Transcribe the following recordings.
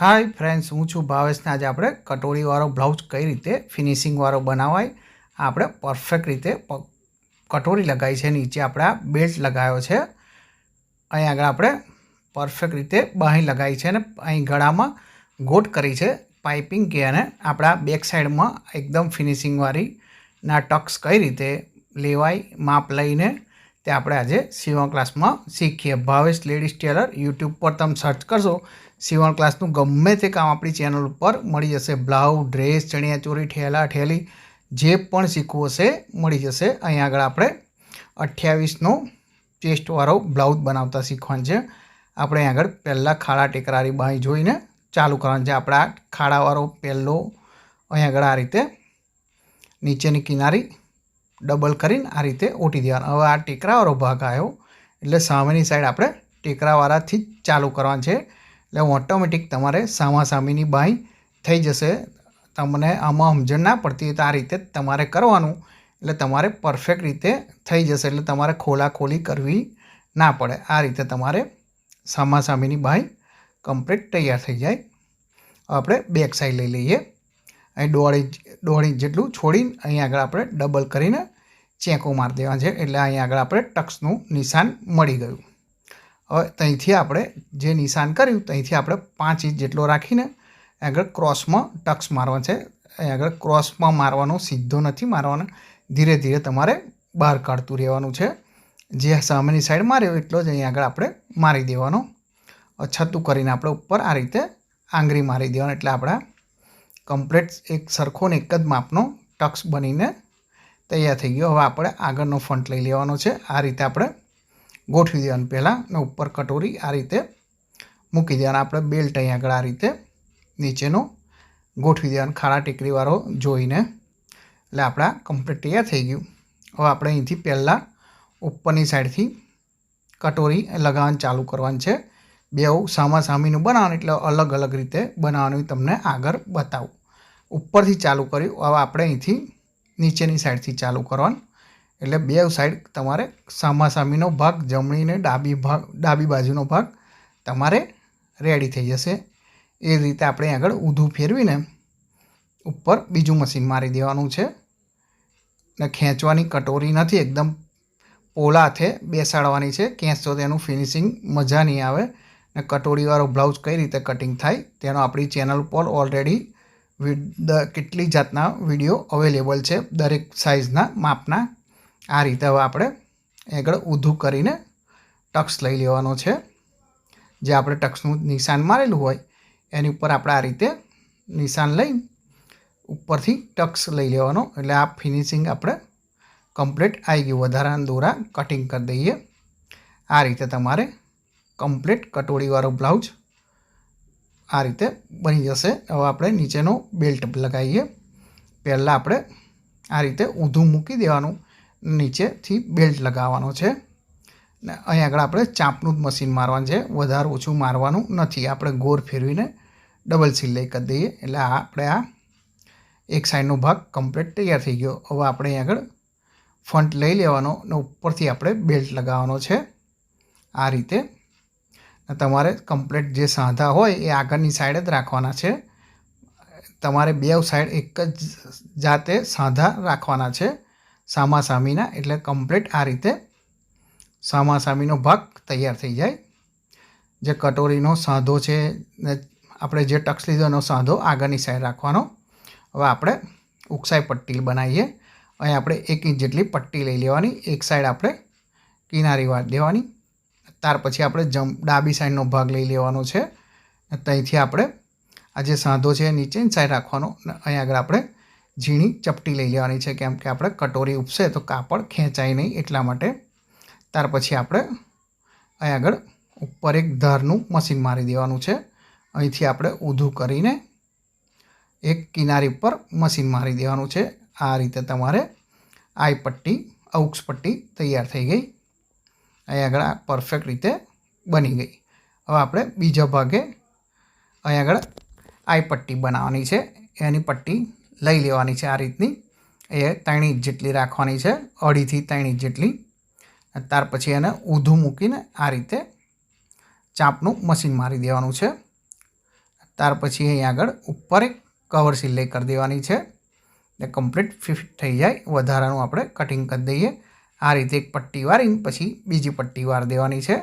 Hi friends હું છું ભાવેશને આજે આપણે કટોરીવાળો બ્લાઉઝ કઈ રીતે ફિનિશિંગવાળો બનાવાય, આપણે પરફેક્ટ રીતે કટોરી લગાવી છે, નીચે આપણે આ બેલ્ટ લગાવ્યો છે. અહીં આગળ આપણે પરફેક્ટ રીતે બાહી લગાવી છે અને અહીં ગળામાં ગોટ કરી છે પાઇપિંગ કે અને આપણા બેક સાઈડમાં એકદમ ફિનિશિંગવાળી ના ટક્સ કઈ રીતે લેવાય, માપ લઈને તે આપણે આજે સીવણ ક્લાસમાં શીખીએ. ભાવેશ લેડીઝ ટેલર યુટ્યુબ પર તમે સર્ચ કરશો, સીવણ ક્લાસનું ગમે તે કામ આપણી ચેનલ ઉપર મળી જશે. બ્લાઉઝ, ડ્રેસ ચણિયાચોળી ઠેલા, ઠેલી, જે પણ શીખવું હશે મળી જશે. અહીં આગળ આપણે અઠ્યાવીસનો ચેસ્ટવાળો બ્લાઉઝ બનાવતા શીખવાનું છે. આપણે અહીં આગળ પહેલાં ખાડા ટેકરારી બાંધી જોઈને ચાલુ કરવાનું છે. આપણા ખાડાવાળો પહેલો, અહીં આગળ આ રીતે નીચેની કિનારી ડબલ કરીને આ રીતે ઓટી દેવાનો. હવે આ ટેકરાવાળો ભાગ આવ્યો. એટલે સામેની સાઈડ આપણે ટેકરાવાળાથી જ ચાલુ કરવાનું છે. એટલે ઓટોમેટિક તમારે સામા સામેની બાઈ થઈ જશે. તમને આમાં સમજણ ના પડતી હોય તો આ રીતે તમારે કરવાનું. એટલે તમારે પરફેક્ટ રીતે થઈ જશે. એટલે તમારે ખોલાખોલી કરવી ના પડે. આ રીતે તમારે સામા સામેની બાઈ કમ્પ્લીટ તૈયાર થઈ જાય. આપણે બેક સાઈડ લઈ લઈએ. અહીં દોઢ ઇંચ દોઢ ઇંચ જેટલું છોડીને અહીં આગળ આપણે ડબલ કરીને ચેકો મારી દેવા છે. એટલે અહીં આગળ આપણે ટક્સનું નિશાન મળી ગયું. હવે ત્યાંથી આપણે જે નિશાન કર્યું, ત્યાંથી આપણે પાંચ ઇંચ જેટલો રાખીને આગળ ક્રોસમાં ટક્સ મારવા છે. અહીં આગળ ક્રોસમાં મારવાનો સીધો નથી મારવાનો. ધીરે ધીરે તમારે બહાર કાઢતું રહેવાનું છે. જે સામેની સાઈડ માર્યો એટલો જ અહીં આગળ આપણે મારી દેવાનો. છતું કરીને આપણે ઉપર આ રીતે આંગળી મારી દેવાનો. એટલે આપણા કમ્પ્લીટ એક સરખો ને એક જ માપનો ટક્સ બનીને તૈયાર થઈ ગયો. હવે આપણે આગળનો ફંટ લઈ લેવાનો છે. આ રીતે આપણે ગોઠવી દેવાનું પહેલાં ને ઉપર કટોરી આ રીતે મૂકી દેવાના. આપણે બેલ્ટ અહીં આગળ આ રીતે નીચેનો ગોઠવી દેવાનું. ખાડા ટેકરીવાળો જોઈને. એટલે આપણા કમ્પ્લીટ તૈયાર થઈ ગયું. હવે આપણે અહીંથી પહેલાં ઉપરની સાઈડથી કટોરી લગાવવાનું ચાલુ કરવાનું છે. બેઉ સામા સામીનું બનાવવાનું એટલે અલગ અલગ રીતે બનાવવાનું તમને આગળ બતાવું. ઉપરથી ચાલુ કર્યું. હવે આપણે અહીંથી નીચેની સાઈડથી ચાલુ કરવાનું. એટલે બે સાઈડ તમારે સામા સામીનો ભાગ, જમણીને ડાબી ભાગ, ડાબી બાજુનો ભાગ તમારે રેડી થઈ જશે. એ રીતે આપણે આગળ ઊંધું ફેરવીને ઉપર બીજું મશીન મારી દેવાનું છે. ને ખેંચવાની કટોરી નથી, એકદમ પોલા હાથે બેસાડવાની છે. ખેંચતો તેનું ફિનિશિંગ મજા નહીં આવે. ને કટોરીવાળો બ્લાઉઝ કઈ રીતે કટિંગ થાય તેનો આપણી ચેનલ પર ઓલરેડી કેટલી જાતના વીડિયો અવેલેબલ છે, દરેક સાઇઝના માપના, આ રીતે હવે આપણે આગળ ઊંધું કરીને ટક્સ લઈ લેવાનો છે. જે આપણે ટક્સનું નિશાન મારેલું હોય, એની ઉપર આપણે આ રીતે નિશાન લઈ ઉપરથી ટક્સ લઈ લેવાનો. એટલે આ ફિનિશિંગ આપણે કમ્પ્લીટ આવી ગયું. વધારાના દોરા કટિંગ કરી દઈએ. આ રીતે તમારે કમ્પ્લીટ કટોરીવાળો બ્લાઉઝ આ રીતે બની જશે. હવે આપણે નીચેનો બેલ્ટ લગાવીએ. પહેલાં આપણે આ રીતે ઊંધું મૂકી દેવાનું. નીચેથી બેલ્ટ લગાવવાનો છે. ને અહીં આગળ આપણે ચાંપનું જ મશીન મારવાનું છે. વધારે ઓછું મારવાનું નથી. આપણે ગોર ફેરવીને ડબલ સિલાઈ કરી દઈએ. એટલે આપણે આ એક સાઈડનો ભાગ કમ્પ્લીટ તૈયાર થઈ ગયો. હવે આપણે અહીં આગળ ફ્રન્ટ લઈ લેવાનો ને ઉપરથી આપણે બેલ્ટ લગાવવાનો છે. આ રીતે તમારે કમ્પ્લેટ જે સાંધા હોય એ આગળની સાઈડ જ રાખવાના છે. તમારે બે સાઈડ એક જ જાતે સાંધા રાખવાના છે. સામાસામીના, એટલે કમ્પ્લીટ આ રીતે સામાસામીનો ભાગ તૈયાર થઈ જાય. જે કટોરીનો સાંધો છે ને આપણે જે ટક્સ લીધો એનો સાંધો આગળની સાઈડ રાખવાનો. હવે આપણે ઉકસાઈ પટ્ટી બનાવીએ. અહીં આપણે એક ઇંચ જેટલી પટ્ટી લઈ લેવાની. એક સાઈડ આપણે કિનારી વાર દેવાની. ત્યાર પછી આપણે જમ, ડાબી સાઈડનો ભાગ લઈ લેવાનો છે. ત્યાંથી આપણે આ જે સાંધો છે નીચેની સાઈડ રાખવાનો. અને અહીં આગળ આપણે ઝીણી ચપટી લઈ લેવાની છે, કેમ કે આપણે કટોરી ઉપસે તો કાપડ ખેંચાય નહીં એટલા માટે. ત્યાર પછી આપણે અહીં આગળ ઉપર એક ધારનું મશીન મારી દેવાનું છે. અહીંથી આપણે ઊંધું કરીને એક કિનારી પર મશીન મારી દેવાનું છે. આ રીતે તમારે આઈ પટ્ટી, અઉક્ષ પટ્ટી તૈયાર થઈ ગઈ. અહીં આગળ આ પરફેક્ટ રીતે બની ગઈ. હવે આપણે બીજા ભાગે અહીં આગળ આઈ પટ્ટી બનાવવાની છે. એની પટ્ટી લઈ લેવાની છે આ રીતની. એ ત્રણ ઇંચ જેટલી રાખવાની છે, અઢીથી ત્રણ ઇંચ જેટલી. ત્યાર પછી એને ઊંધું મૂકીને આ રીતે ચાંપનું મશીન મારી દેવાનું છે. ત્યાર પછી અહીં આગળ ઉપર એક કવર સિલાઈ કરી દેવાની છે. ને કમ્પ્લીટ ફિટ થઈ જાય. વધારાનું આપણે કટિંગ કરી દઈએ. આ રીતે એક પટ્ટી વાળીને પછી બીજી પટ્ટી વાર દેવાની છે.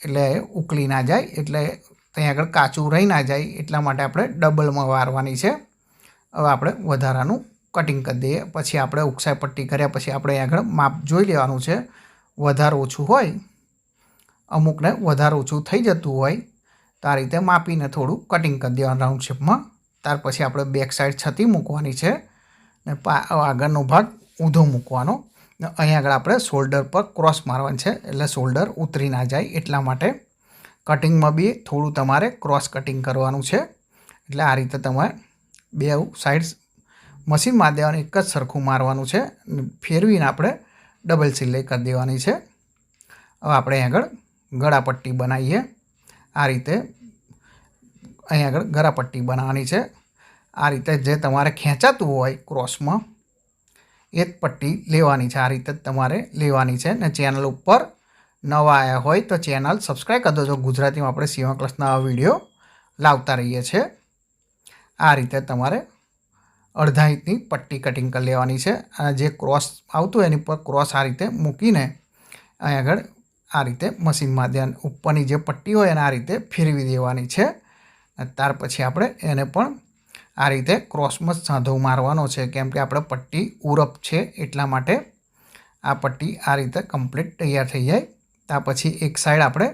એટલે ઉકળી ના જાય, એટલે ત્યાં આગળ કાચું રહી ના જાય, એટલા માટે આપણે ડબલમાં વારવાની છે. હવે આપણે વધારાનું કટિંગ કરી દઈએ. પછી આપણે ઉકસાઈ પટ્ટી કર્યા પછી આપણે આગળ માપ જોઈ લેવાનું છે. વધારે ઓછું હોય, અમુકને વધારે ઓછું થઈ જતું હોય, તો આ રીતે માપીને થોડું કટિંગ કરી દેવાનું રાઉન્ડ શેપમાં. ત્યાર પછી આપણે બેક સાઈડ છતી મૂકવાની છે ને આગળનો ભાગ ઊંધો મૂકવાનો. અહીં આગળ આપણે શોલ્ડર પર ક્રોસ મારવાનું છે, એટલે શોલ્ડર ઉતરી ના જાય એટલા માટે કટિંગમાં બી થોડું તમારે ક્રોસ કટિંગ કરવાનું છે. એટલે આ રીતે તમારે બે સાઈડ્સ મશીન મારી દેવાનું એક જ સરખું મારવાનું છે ફેરવીને આપણે ડબલ સિલાઈ કરી દેવાની છે. હવે આપણે અહીં આગળ ગળાપટ્ટી બનાવીએ. આ રીતે અહીં આગળ ગળાપટ્ટી બનાવવાની છે. આ રીતે જે તમારે ખેંચાતું હોય ક્રોસમાં એ જ પટ્ટી લેવાની છે. આ રીતે તમારે લેવાની છે ને ચેનલ ઉપર નવા આવ્યા હોય તો ચેનલ સબસ્ક્રાઈબ કરી દેજો. ગુજરાતીમાં આપણે સીવા ક્લાસના વીડિયો લાવતા રહીએ છીએ આ રીતે તમારે અડધા ઇંચની પટ્ટી કટિંગ કરી લેવાની છે. અને જે ક્રોસ આવતું એની પર ક્રોસ આ રીતે મૂકીને અહીં આગળ આ રીતે મશીન માધ્યમ ઉપરની જે પટ્ટી હોય એને આ રીતે ફેરવી દેવાની છે. ત્યાર પછી આપણે એને પણ આ રીતે ક્રોસમાં સાંધો મારવાનો છે. કેમ કે આપણે પટ્ટી ઉરપ છે, એટલા માટે આ પટ્ટી આ રીતે કમ્પ્લીટ તૈયાર થઈ જાય. ત્યાં પછી એક સાઈડ આપણે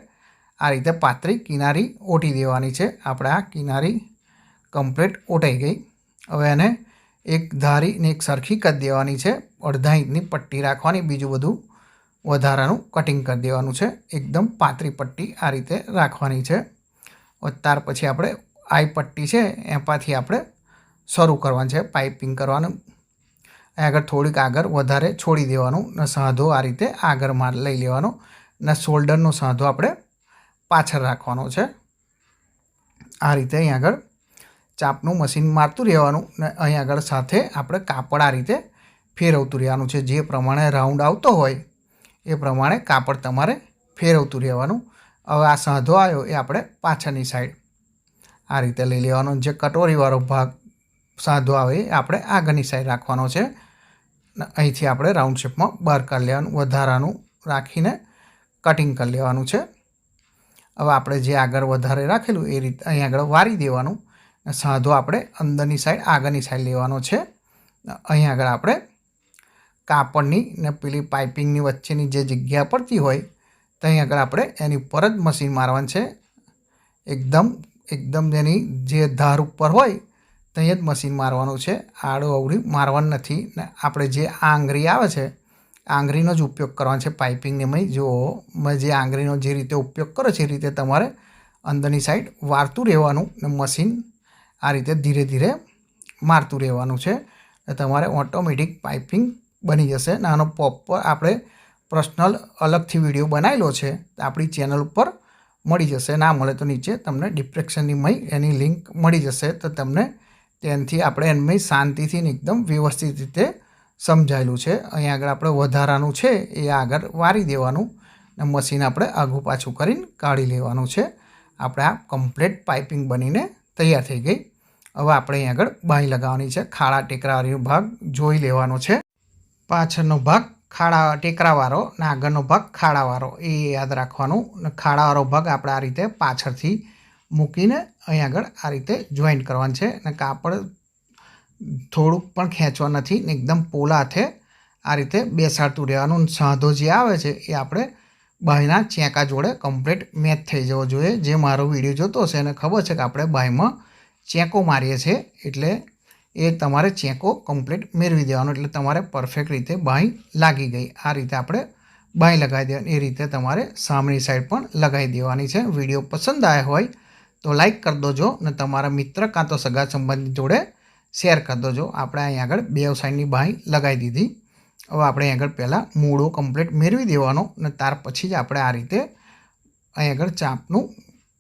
આ રીતે પાતળી કિનારી ઓટી દેવાની છે. આપણે આ કિનારી કમ્પ્લીટ ઓટાઈ ગઈ. હવે એને એક ધારીને એક સરખી કરી દેવાની છે. અડધા ઇંચની પટ્ટી રાખવાની, બીજું બધું વધારાનું કટિંગ કરી દેવાનું છે. એકદમ પાતળી પટ્ટી આ રીતે રાખવાની છે. ત્યાર પછી આપણે આઈ પટ્ટી છે એપાથી આપણે શરૂ કરવાનું છે, પાઇપિંગ કરવાનું. આગળ થોડીક આગળ વધારે છોડી દેવાનું, ને સાંધો આ રીતે આગળ માર લઈ લેવાનો, ને શોલ્ડરનો સાંધો આપણે પાછળ રાખવાનો છે. આ રીતે અહીં આગળ ચાપનું મશીન મારતું રહેવાનું, ને અહીં આગળ સાથે આપણે કાપડ આ રીતે ફેરવતું રહેવાનું છે. જે પ્રમાણે રાઉન્ડ આવતો હોય, એ પ્રમાણે કાપડ તમારે ફેરવતું રહેવાનું. હવે આ સાંધો આવ્યો, એ આપણે પાછળની સાઈડ આ રીતે લઈ લેવાનો જે કટોરીવાળો ભાગ સાંધો આવે એ આપણે આગળની સાઈડ રાખવાનો છે. અહીંથી આપણે રાઉન્ડ શેપમાં બહાર કાઢી લેવાનું, વધારાનું રાખીને કટિંગ કરી લેવાનું છે. હવે આપણે જે આગળ વધારે રાખેલું એ રીતે અહીં આગળ વારી દેવાનું. સાંધો આપણે અંદરની સાઈડ આગળની સાઈડ લેવાનો છે. અહીં આગળ આપણે કાપડની ને પેલી પાઇપિંગની વચ્ચેની જે જગ્યા પડતી હોય, ત્યાં આગળ આપણે એની ઉપર જ મશીન મારવાનું છે. એકદમ એકદમ જેની જે ધાર ઉપર હોય ત્યાં જ મશીન મારવાનું છે. આડું અવળી મારવાનું નથી. ને આપણે જે આંગળી આવે છે, આંગળીનો જ ઉપયોગ કરવાનો છે પાઇપિંગને મય. જો મેં જે આંગળીનો જે રીતે ઉપયોગ કરો છે એ રીતે તમારે અંદરની સાઈડ વારતું રહેવાનું ને મશીન આ રીતે ધીરે ધીરે મારતું રહેવાનું છે. તમારે ઓટોમેટિક પાઇપિંગ બની જશે. નાનો પર આપણે પર્સનલ અલગથી વીડિયો બનાવેલો છે. આપણી ચેનલ ઉપર મળી જશે. ના મળે તો નીચે તમને ડિપ્રેક્શનની મય એની લિંક મળી જશે. તો તમને તેનથી આપણે એમને શાંતિથી એકદમ વ્યવસ્થિત રીતે સમજાયેલું છે. અહીં આગળ આપણે વધારાનું છે એ આગળ વારી દેવાનું ને મશીન આપણે આઘું પાછું કરીને કાઢી લેવાનું છે. આપણે આ કમ્પ્લેટ પાઇપિંગ બનીને તૈયાર થઈ ગઈ. હવે આપણે અહીં આગળ બાંય લગાવવાની છે. ખાડા ટેકરાવાળીનો ભાગ જોઈ લેવાનો છે. પાછળનો ભાગ ખાડા ટેકરાવાળો ને આગળનો ભાગ ખાડાવાળો એ યાદ રાખવાનું. ખાડાવાળો ભાગ આપણે આ રીતે પાછળથી મૂકીને અહીં આગળ આ રીતે જોઈન્ટ કરવાનું છે અને કાપડ થોડુંક પણ ખેંચવા નથી ને એકદમ પોલા હાથે આ રીતે બેસાડતું રહેવાનું. સાંધો જે આવે છે એ આપણે બાયના ચેંકા જોડે કમ્પ્લીટ મેચ થઈ જવો જોઈએ. જે મારો વીડિયો જોતો હશે એને ખબર છે કે આપણે બાયમાં ચેંકો મારીએ છીએ એટલે એ તમારે ચેંકો કમ્પ્લીટ મેળવી દેવાનો. એટલે તમારે પરફેક્ટ રીતે બાંય લાગી ગઈ. આ રીતે આપણે બાંય લગાવી દેવાની. એ રીતે તમારે સામેની સાઈડ પણ લગાવી દેવાની છે. વીડિયો પસંદ આવ્યો હોય તો લાઈક કરી દોજો અને તમારા મિત્ર કાં તો સગા સંબંધી જોડે શેર કરી દોજો. આપણે અહીં આગળ બે સાઈડની બાંય લગાવી દીધી. હવે આપણે અહીં આગળ પહેલાં મૂળો કમ્પ્લીટ મેળવી દેવાનો અને ત્યાર પછી જ આપણે આ રીતે અહીં આગળ ચાપનું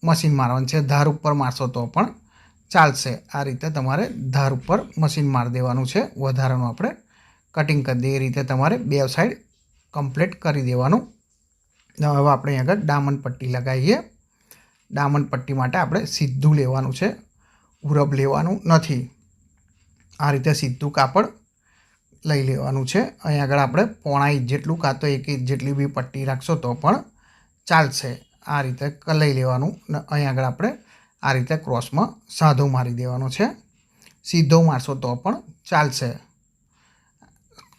મશીન મારવાનું છે. ધાર ઉપર મારશો તો પણ ચાલશે. આ રીતે તમારે ધાર ઉપર મશીન મારી દેવાનું છે. વધારાનું આપણે કટિંગ કરી દઈએ. એ રીતે તમારે બે સાઈડ કમ્પ્લીટ કરી દેવાનું. હવે આપણે અહીં આગળ ડામન પટ્ટી લગાવીએ. ડામન પટ્ટી માટે આપણે સીધું લેવાનું છે. ઉરબ લેવાનું નથી. આ રીતે સીધું કાપડ લઈ લેવાનું છે. અહીં આગળ આપણે પોણા ઇંચ જેટલું કાં તો એક ઇંચ જેટલી બી પટ્ટી રાખશો તો પણ ચાલશે. આ રીતે લઈ લેવાનું. ને અહીં આગળ આપણે આ રીતે ક્રોસમાં સાધો મારી દેવાનો છે. સીધો મારશો તો પણ ચાલશે.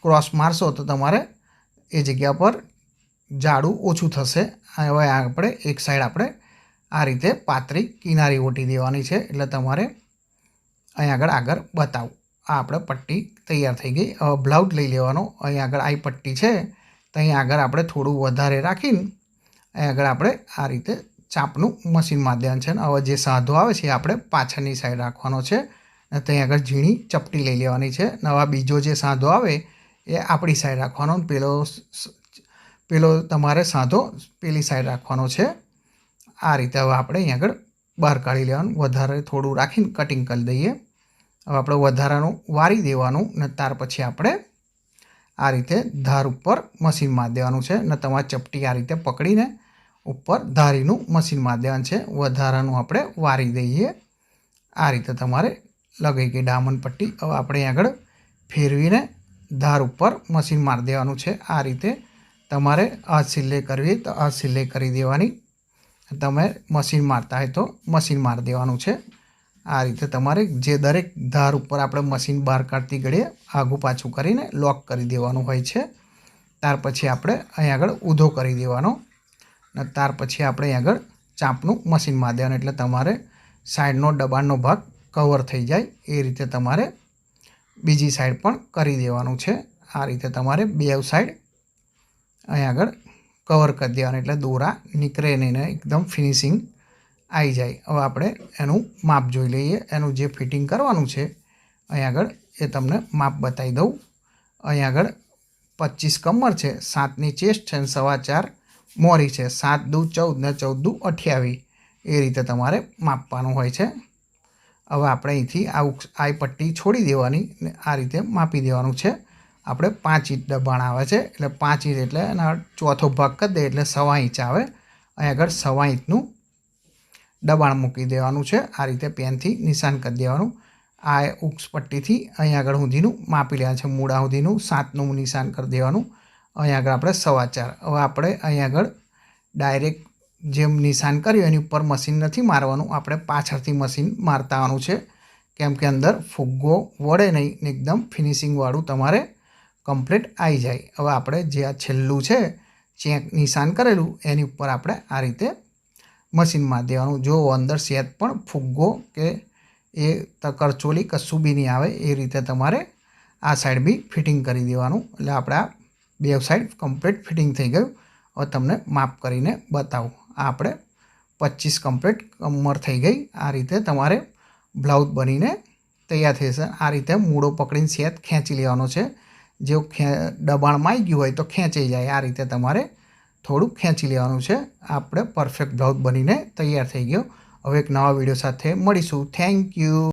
ક્રોસ મારશો તો તમારે એ જગ્યા પર જાડું ઓછું થશે. હવે આપણે એક સાઈડ આપણે આ રીતે પાતળી કિનારી ઓટી દેવાની છે. એટલે તમારે અહીં આગળ આગળ બતાવું. આ આપણે પટ્ટી તૈયાર થઈ ગઈ. હવે બ્લાઉઝ લઈ લેવાનો. અહીં આગળ આઈ પટ્ટી છે. તો અહીં આગળ આપણે થોડું વધારે રાખીને અહીં આગળ આપણે આ રીતે ચાપનું મશીન માધ્યમ છે અને હવે જે સાધો આવે છે એ આપણે પાછળની સાઈડ રાખવાનો છે. અને ત્યાં આગળ ઝીણી ચપટી લઈ લેવાની છે. નવા બીજો જે સાધો આવે એ આપણી સાઈડ રાખવાનો પેલો પેલો તમારે સાધો પેલી સાઈડ રાખવાનો છે. આ રીતે હવે આપણે અહીં આગળ બહાર કાઢી લેવાનું. વધારે થોડું રાખીને કટિંગ કરી દઈએ. હવે આપણે વધારાનું વારી દેવાનું ને ત્યાર પછી આપણે આ રીતે ધાર ઉપર મશીન મારી દેવાનું છે. ને તમારે ચપટી આ રીતે પકડીને ઉપર ધારીનું મશીન મારી દેવાનું છે. વધારાનું આપણે વારી દઈએ. આ રીતે તમારે લગાઈ ગઈ ડામન પટ્ટી હવે આપણે આગળ ફેરવીને ધાર ઉપર મશીન મારી દેવાનું છે. આ રીતે તમારે આ સિલાઈ કરવી તો આ સિલાઈ કરી દેવાની. તમે મશીન મારતા હોય તો મશીન મારી દેવાનું છે. આ રીતે તમારે જે દરેક ધાર ઉપર આપણે મશીન બહાર કાઢતી ઘડીએ આગું પાછું કરીને લોક કરી દેવાનું હોય છે. ત્યાર પછી આપણે અહીં આગળ ઊધો કરી દેવાનો. અને ત્યાર પછી આપણે આગળ ચાંપનું મશીન મારી દેવાનું. એટલે તમારે સાઈડનો દબાણનો ભાગ કવર થઈ જાય. એ રીતે તમારે બીજી સાઈડ પણ કરી દેવાનું છે. આ રીતે તમારે બે સાઈડ અહીં આગળ કવર કરી દેવાનું. એટલે દોરા નીકળે નહીં ને એકદમ ફિનિશિંગ આવી જાય. હવે આપણે એનું માપ જોઈ લઈએ. એનું જે ફિટિંગ કરવાનું છે, અહીં આગળ એ તમને માપ બતાવી દઉં. અહીં આગળ પચીસ કમર છે, સાતની ચેસ્ટ છે અને સવા ચાર મોરી છે. સાત દુ ચૌદ ને ચૌદ દુ અઠ્યાવીસ એ રીતે તમારે માપવાનું હોય છે. હવે આપણે અહીંથી આ આ પટ્ટી છોડી દેવાની ને આ રીતે માપી દેવાનું છે. આપણે પાંચ ઇંચ દબાણ આવે છે. એટલે પાંચ ઇંચ એટલે એના ચોથો ભાગ કરી દે એટલે સવા ઇંચ આવે. અહીં આગળ સવા ઇંચનું દબાણ મૂકી દેવાનું છે. આ રીતે પેનથી નિશાન કરી દેવાનું. આ ઉક્સ પટ્ટીથી અહીં આગળ સુધીનું માપી લેવાનું છે. મૂળા સુધીનું સાતનું નિશાન કરી દેવાનું. અહીં આગળ આપણે સવા ચાર હવે આપણે અહીં આગળ ડાયરેક્ટ જેમ નિશાન કર્યું, એની ઉપર મશીન નથી મારવાનું, આપણે પાછળથી મશીન મારતા આવવાનું છે. કેમ કે અંદર ફુગ્ગો વળે નહીં ને એકદમ ફિનિશિંગવાળું તમારે કમ્પ્લીટ આવી જાય. હવે આપણે જે આ છેલ્લું છે ચેક નિશાન કરેલું, એની ઉપર આપણે આ રીતે મશીન માર દેવાનું. જો અંદર સેત પણ ફુગ્ગો કે એ કરચોલી કશું બી નહીં આવે, એ રીતે તમારે આ સાઈડ બી ફિટિંગ કરી દેવાનું. એટલે આપણે આ બે સાઈડ કમ્પ્લીટ ફિટિંગ થઈ ગયું. હવે તમને માપ કરીને બતાવું. આ આપણે પચીસ કમ્પ્લીટ કમર થઈ ગઈ. આ રીતે તમારે બ્લાઉઝ બનીને તૈયાર થઈ જશે. આ રીતે મૂળો પકડીને સેત ખેંચી લેવાનો છે. જો ખે દબાણમાં આવી ગયું હોય તો ખેંચાઈ જાય. આ રીતે તમારે થોડું ખેંચી લેવાનું છે. આપણે પરફેક્ટ બ્લાઉઝ બનીને તૈયાર થઈ ગયો. હવે એક નવા વીડિયો સાથે મળીશું. Thank you